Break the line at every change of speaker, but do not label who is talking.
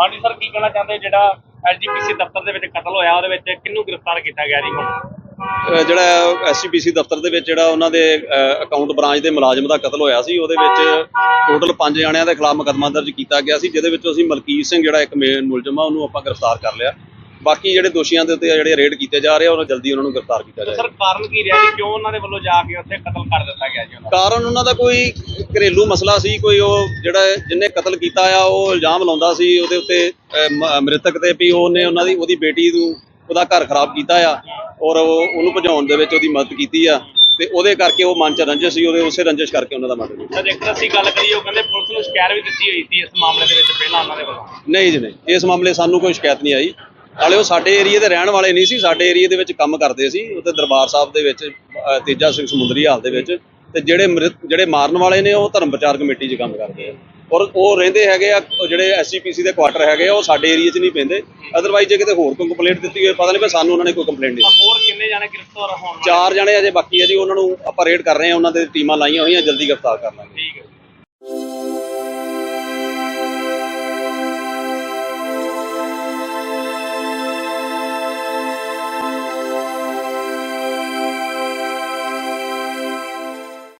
ਹਾਂਜੀ ਸਰ, ਕੀ ਕਹਿਣਾ ਚਾਹੁੰਦੇ ਜਿਹੜਾ ਐਲਜੀਪੀਸੀ ਦਫ਼ਤਰ ਦੇ ਵਿੱਚ ਕਤਲ ਹੋਇਆ, ਉਹਦੇ ਵਿੱਚ ਕਿਹਨੂੰ ਗ੍ਰਿਫਤਾਰ ਕੀਤਾ ਗਿਆ ਜੀ ਹੁਣ?
ਅਹ ਜਿਹੜਾ ਐਸਸੀਪੀਸੀ ਦਫ਼ਤਰ ਦੇ ਵਿੱਚ ਜਿਹੜਾ ਉਹਨਾਂ ਦੇ ਅਕਾਊਂਟ ਬ੍ਰਾਂਚ ਦੇ ਮੁਲਾਜ਼ਮ ਦਾ ਕਤਲ ਹੋਇਆ ਸੀ, ਉਹਦੇ ਵਿੱਚ ਟੋਟਲ 5 ਜਣਿਆਂ ਦੇ ਖਿਲਾਫ ਮੁਕਦਮਾ ਦਰਜ ਕੀਤਾ ਗਿਆ ਸੀ, ਜਿਹਦੇ ਵਿੱਚ ਅਸੀਂ ਮਲਕੀਤ ਸਿੰਘ, ਜਿਹੜਾ ਇੱਕ ਮੇਨ ਮੁਲਜ਼ਮ ਆ, ਉਹਨੂੰ ਆਪਾਂ ਗ੍ਰਿਫਤਾਰ ਕਰ ਲਿਆ। ਬਾਕੀ ਜਿਹੜੇ ਦੋਸ਼ੀਆਂ ਦੇ ਉੱਤੇ ਜਿਹੜੇ ਰੇਡ ਕੀਤੇ ਜਾ ਰਹੇ ਆ ਉਹਨਾਂ ਜਲਦੀ ਉਹਨਾਂ ਨੂੰ ਗ੍ਰਿਫਤਾਰ ਕੀਤਾ ਜਾਏਗਾ
ਸਰ ਕਾਰਨ ਕੀ ਰਿਹਾ ਜੀ? ਕਿਉਂ ਉਹਨਾਂ ਦੇ ਵੱਲੋਂ ਜਾ ਕੇ ਉੱਥੇ ਕਤਲ ਕਰ ਦਿੱਤਾ ਗਿਆ ਜੀ ਉਹਨਾਂ ਦਾ?
ਕਾਰਨ ਉਹਨਾਂ ਦਾ ਕੋਈ ਘਰੇਲੂ ਮਸਲਾ ਸੀ ਕੋਈ ਉਹ ਜਿਹੜਾ ਜਿਹਨੇ ਕਤਲ ਕੀਤਾ ਆ ਉਹ ਇਲਜ਼ਾਮ ਲਾਉਂਦਾ ਸੀ ਉਹਦੇ ਉੱਤੇ ਮ੍ਰਿਤਕ ਤੇ ਵੀ ਉਹਨੇ ਉਹਨਾਂ ਦੀ ਉਹਦੀ ਬੇਟੀ ਨੂੰ ਉਹਦਾ ਘਰ ਖਰਾਬ ਕੀਤਾ ਆ ਔਰ ਉਹ- ਉਹਨੂੰ ਭਜਾਉਣ ਦੇ ਵਿੱਚ ਉਹਦੀ ਮਦਦ ਕੀਤੀ ਆ ਤੇ ਉਹਦੇ ਕਰਕੇ ਉਹ ਮਨ ਚ ਰੰਜਿਸ਼ ਸੀ ਉਹਦੇ ਉਸੇ ਰੰਜਿਸ਼ ਕਰਕੇ ਉਹਨਾਂ ਦਾ ਮਰਡਰ ਕੀਤਾ
ਸਰ ਜੇਕਰ ਅਸੀਂ ਗੱਲ ਕਰੀਏ ਉਹ ਕਹਿੰਦੇ ਪੁਲਿਸ ਨੂੰ ਸ਼ਿਕਾਇਤ ਵੀ ਦਿੱਤੀ ਹੋਈ ਸੀ ਇਸ ਮਾਮਲੇ ਦੇ ਵਿੱਚ ਪਹਿਲਾਂ ਉਹਨਾਂ ਦੇ ਵੱਲੋਂ।
ਨਹੀਂ ਜੀ ਨਹੀਂ। ਇਸ ਮਾਮਲੇ ਸਾਨੂੰ ਕੋਈ ਸ਼ਿਕਾਇਤ ਨਹੀਂ ਆਈ। ਨਾਲੇ ਉਹ ਸਾਡੇ ਏਰੀਆ ਦੇ ਰਹਿਣ ਵਾਲੇ ਨਹੀਂ ਸੀ ਸਾਡੇ ਏਰੀਆ ਦੇ ਵਿੱਚ ਕੰਮ ਕਰਦੇ ਸੀ ਉੱਥੇ ਦਰਬਾਰ ਸਾਹਿਬ ਦੇ ਵਿੱਚ ਤੇਜਾ ਸਿੰਘ ਸਮੁੰਦਰੀ ਹਾਲ ਦੇ ਵਿੱਚ ਤੇ ਜਿਹੜੇ ਜਿਹੜੇ ਮਾਰਨ ਵਾਲੇ ਨੇ ਉਹ ਧਰਮ ਪ੍ਰਚਾਰ ਕਮੇਟੀ 'ਚ ਕੰਮ ਕਰਦੇ ਆ। ਔਰ ਉਹ ਰਹਿੰਦੇ ਹੈਗੇ ਆ ਜਿਹੜੇ ਐਸਸੀਪੀਸੀ ਦੇ ਕੁਆਟਰ ਹੈਗੇ ਆ ਉਹ ਸਾਡੇ ਏਰੀਆ 'ਚ ਨਹੀਂ ਪੈਂਦੇ। ਅਦਰਵਾਈਜ਼ ਜੇ ਕਿਤੇ ਹੋਰ ਕੋਈ ਕੰਪਲੇਂਟ ਦਿੱਤੀ ਹੋਏ ਪਤਾ ਨਹੀਂ ਪਰ ਸਾਨੂੰ ਉਹਨਾਂ ਨੇ ਕੋਈ ਕੰਪਲੇਂਟ ਨਹੀਂ
ਹੋਰ ਕਿੰਨੇ ਜਾਣੇ ਗ੍ਰਿਫਤਾਰ ਹੋਣ?
ਚਾਰ ਜਣੇ ਅਜੇ ਬਾਕੀ ਆ ਜੀ ਉਹਨਾਂ ਨੂੰ ਆਪਾਂ ਰੇਡ ਕਰ ਰਹੇ ਆ ਉਹਨਾਂ ਦੇ ਟੀਮਾਂ ਲਾਈਆਂ ਹੋਈਆਂ ਜਲਦੀ ਗ੍ਰਿਫਤਾਰ ਕਰ ਲਾਂਗੇ।